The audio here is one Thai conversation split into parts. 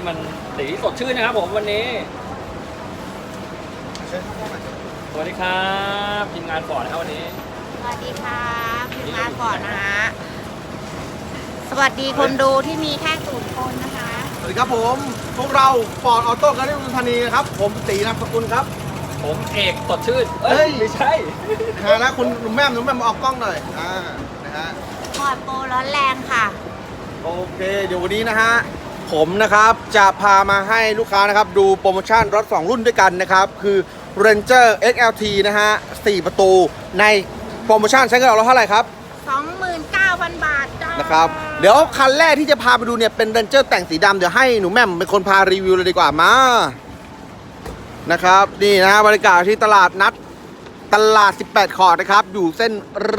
ที่มันสีสดชื่นนะครับผมวันนี้เชิญเข้ามาสวัสดีครับทีมงานฟอร์ดนะครับวันนี้ สวัสดีครับทีมงานก่อนนะฮะ สวัสดีคนดูที่มีแค่ศูนย์คนนะคะ สวัสดีครับผม พวกเราฟอร์ดออโต้การ์ดอุทันีนะครับ ผมตีนามสกุลครับ ผมเอกสดชื่นเฮ้เอ้ยยไม่ใช่นะฮะและคุณหนุ่มแม่มหนุ่มแม่มมาออกกล้องหน่อย อ่า นะฮะพอดโปรร้อนแรงค่ะ โอเค เดี๋ยววันนี้นะฮะ ผมนะครับจะพามาให้ลูกค้านะครับดูโปรโมชั่นรถ 2 รุ่นด้วยกันนะครับ คือ Ranger XLT นะฮะ4ประตูในโปรโมชั่นใช้เงินออกรถเท่าไหร่ครับ 29,000 บาทจ้านะครับ เดี๋ยวคันแรกที่จะพาไปดูเนี่ยเป็น Ranger แต่งสีดำเดี๋ยวให้หนูแม่มเป็นคนพารีวิวเลยดีกว่ามานะครับนี่นะฮะบรรยากาศที่ตลาดนัดตลาด 18 ขอดนะครับ อยู่เส้น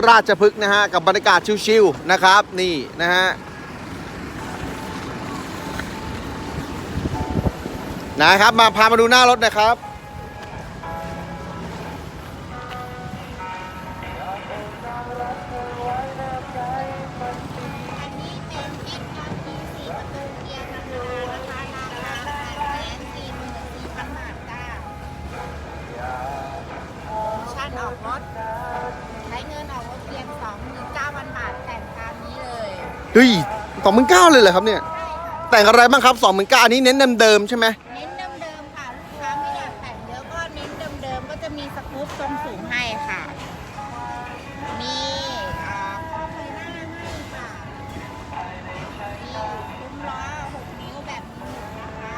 ราชพฤกษ์นะฮะกับบรรยากาศชิลๆนะครับนี่นะฮะ นะครับ มาพามาดูหน้ารถนะครับอันนี้เป็น XLT 4ประตูเกียร์ธรรมดานะคะราคา844,000บาทจ้าโปรโมชั่นออกรถใช้เงินออกรถเพียง29,000บาทแต่งตามนี้เลยเฮ้ยสองหมื่นเก้าเลยเหรอครับเนี่ย แต่งอะไรบ้างครับสองหมื่นเก้าอันนี้เน้นเดิมๆใช่ไหมเน้นเดิมๆค่ะลูกค้าไม่อยากแต่งเยอะก็เน้นเดิมๆก็จะมีสกู๊ปทรงสูงให้ค่ะ มีอ่าข้อไฟหน้าให้ค่ะมีซุ้มล้อ6นิ้วแบบนี้นะคะ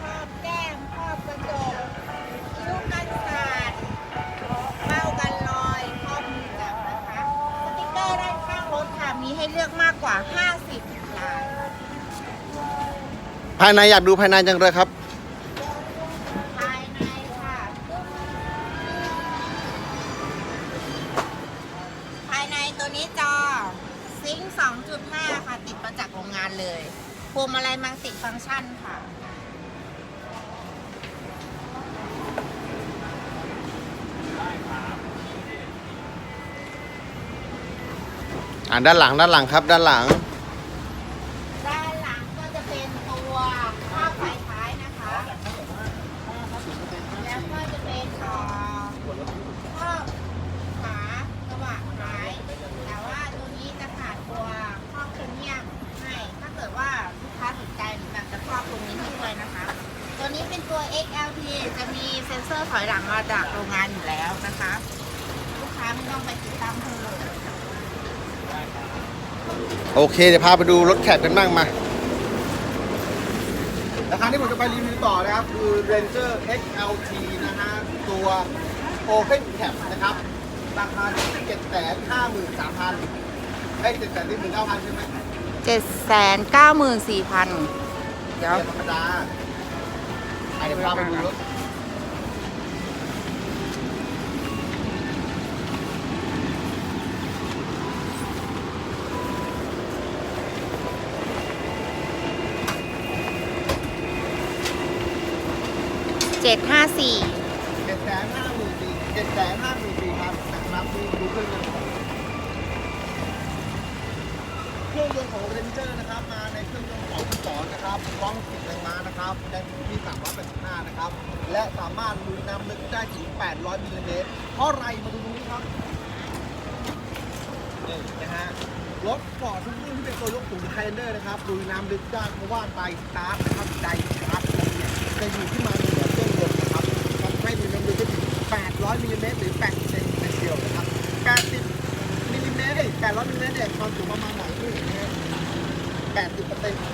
ครอบแก้มครอบกระจกคิ้วกันสาดเบ้ากันรอยครอบมือจับนะคะสติกเกอร์ด้านข้างรถค่ะมีให้เลือกมากกว่า 50ลาย ภายในอยากดูภายในจังเลยครับ ภายในค่ะภายในตัวนี้จอซิงค์2.5 ค่ะ ติดมาจากโรงงานเลยพวงมาลัยมังติฟังก์ชันค่ะ อ่าด้านหลังด้านหลังครับด้านหลัง ด้านหลังก็จะเป็นตัวภาพไฟท้ายนะคะ แล้วก็จะเป็นเอ่อครอบขากระบะท้าย แต่ว่าตัวนี้จะขาดตัวครอบโครเมียมให้ ถ้าเกิดว่าลูกค้าสนใจหรือแบบจะครอบตรงนี้ให้ด้วยนะคะ ตัวนี้เป็นตัว XLT จะมีเซ็นเซอร์ ถอยหลังมาจากโรงงานอยู่แล้วนะคะ ลูกค้าไม่ต้องไปติดตั้งเพิ่มโอเคเดี๋ยวพาไปดูรถแข่งกันบ้างมาราคาที่ผมจะไปรีวิวต่อนะครับ คือ Ranger XLT นะฮะตัว Open Cap นะครับ ราคาที่7 5 3 0 0 0ไอ้เจ็ดแสนที่หมื่นเก้าพันใช่ไหมเจ็ดแสนเก้าหมื่นสี่พันเดี๋ยวธรรมดาอะเดี๋ยวพาไปดูรถ เจ็ดห้าสี่เจ็ดแสนห้าหมื่นสี่เจ็ดแสนห้าหมื่นสี่ครับนะครับดูดูเครื่องยนต์ของเรื่องยนต์ของเรนเจอร์นะครับ มาในเครื่องยนต์ของสอนนะครับร้องสิบแรงม้านะครับแรงที่ 385 นะครับ และสามารถลุยน้ำลึกได้ถึง 800มิลลิเมตรเพราะอะไรมาดูตรงนี้ครับนี่นะฮะรถฟอร์ดทุกรุ่นที่เป็นตัวยกสูงไทเดอร์นะครับลุยน้ำลึกได้เพราะว่าไดสตาร์ทนะครับไดสตาร์ทเนี่ยจะอยู่ที่มาเหนือเครื่องยนต์นะครับทำให้ลุยน้ำลึกได้ถึง 800มิลลิเมตรหรือ80เซนติเมตรเดียวนะครับ80 ลลิเมตรเอ้ย800มิลลิเมตรเนี่ยความสูงประมาณไหนนี่นะฮะ80เปอร์เซ็นต์80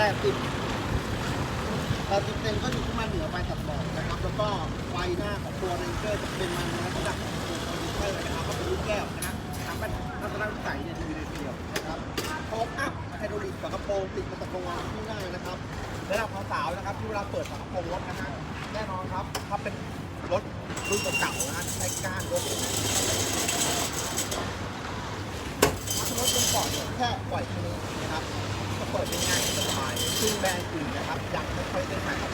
80เซนก็อยู่ที่มาเหนือใบตัดบอดนะครับ แล้วก็ไฟหน้าของตัวเรนเจอร์จะเป็นมันลักษณะของตัวคอนดิเตอร์นะครับก็เป็นลูกแก้วนะครับทำให้ลักษณะวิสัยเนี่ยดีเลยทีเดียวนะครับโป๊กอัพไฮดรลิกฝากระโปรงติดกระโปรงวางที่ง่ายนะครับระดับของสาวนะครับที่เวลาเปิดฝากระโปรงรถนะฮะแน่นอนครับถ้าเป็นรถรุ่นเก่าๆนะฮะใช้ก้านรถ รถเป็นปอดเนี่ยแค่ปล่อยคันนี้นะครับก็เปิดได้ง่ายสบายซึ่งแบรนด์อื่นนะครับยังไม่ค่อยได้ขายครับ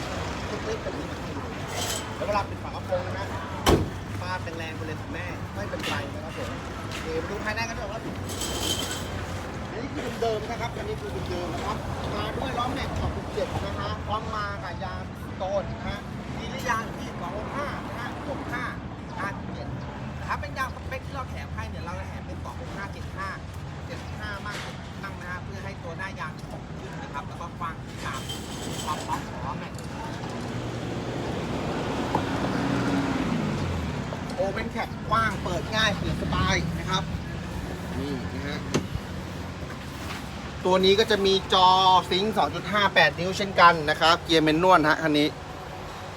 ทุกเล็กแบบนี้มาให้ดูแล้วเวลาปิดฝากระโปรงนะฟาดเป็นแรงไปเลยคุณแม่ไม่เป็นไรนะครับผมเดี๋ยวดูภายในกันดีกว่าครับอันนี้คือเดิมนะครับ อันนี้คือเดิมนะครับ มาด้วยล้อแม็กขอบ17นะฮะพร้อมมากับยาโตนนะฮะ โอเ n นแคปกว้างเปิดง่ายเปิดสบายนะครับ นี่นะฮะ ตัวนี้ก็จะมีจอซิงค์2.58 นิ้วเช่นกันนะครับ เกียร์เมนนวลฮะคันนี้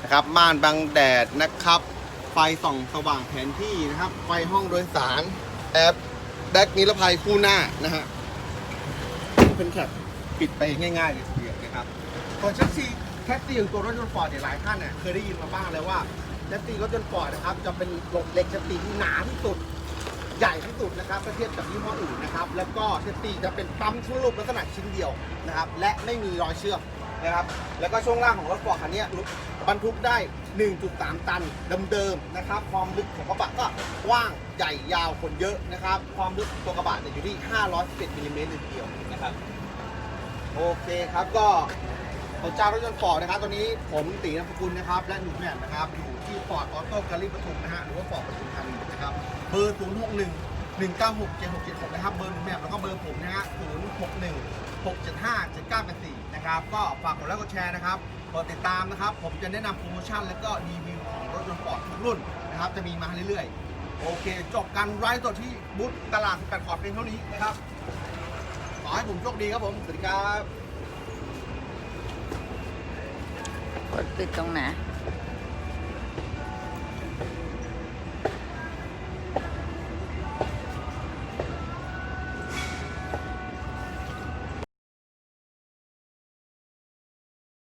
นะครับ ม่านบังแดดนะครับ ไฟส่องสว่างแผนที่นะครับ ไฟห้องโดยสาร แอปแบ็กนิรภัยคู่หน้านะฮะเป็นแคปปิดไปง่ายๆเลยทีเดียวนะครับ ส่วนแชสซีแคสซีของตัวรถยนต์ฟอร์ดเนี่ยหลายท่านเนี่ยเคยได้ยินมาบ้างแล้วว่าแชสซีรถยนต์ฟอร์ดนะครับจะเป็นลงเหล็กแชสซีที่หนาที่สุดใหญ่ที่สุดนะครับถ้าเทียบกับยี่ห้ออื่นนะครับแล้วก็เชสซีจะเป็นปั๊มชั่วรูปลักษณะชิ้นเดียวนะครับและไม่มีรอยเชื่อมนะครับแล้วก็ช่วงล่างของรถฟอร์ดคันนี้บรรทุกได้ 1.3 ตันเดิมๆนะครับความลึกของกระบะก็กว้างใหญ่ยาวคนเยอะนะครับความลึกตัวกระบะเนี่ยอยู่ที่ 511มิลลิเมตรเลยทีเดียวนะครับโอเคครับก็ ของเจ้ารถยนต์ฟอร์ดนะครับตอนนี้ผมตีนพกุลนะครับ และหนุ่มแหม่มนะครับอยู่ที่ฟอร์ดออโต้การีปทุมนะฮะหรือว่าฟอร์ดปทุมธานีนะครับเบอร์ 0 6 1 1 9 6 7 6 7 6นะครับเบอร์หนุ่มแหม่มแล้วก็เบอร์ผมนะฮะ0 6 1 6 7 5 7 9 8 4นะครับก็ฝากกดไลค์กดแชร์นะครับกดติดตามนะครับ ผมจะแนะนำโปรโมชั่น และก็รีวิวของรถยนต์ฟอร์ดทุกรุ่นนะครับจะมีมาเรื่อยๆ โอเค จบการไลฟ์สดที่บูธตลาด18ขอดเพียงเท่านี้นะครับขอให้ผมโชคดีครับผมสวัสดีครับ กดปิดตรงไหน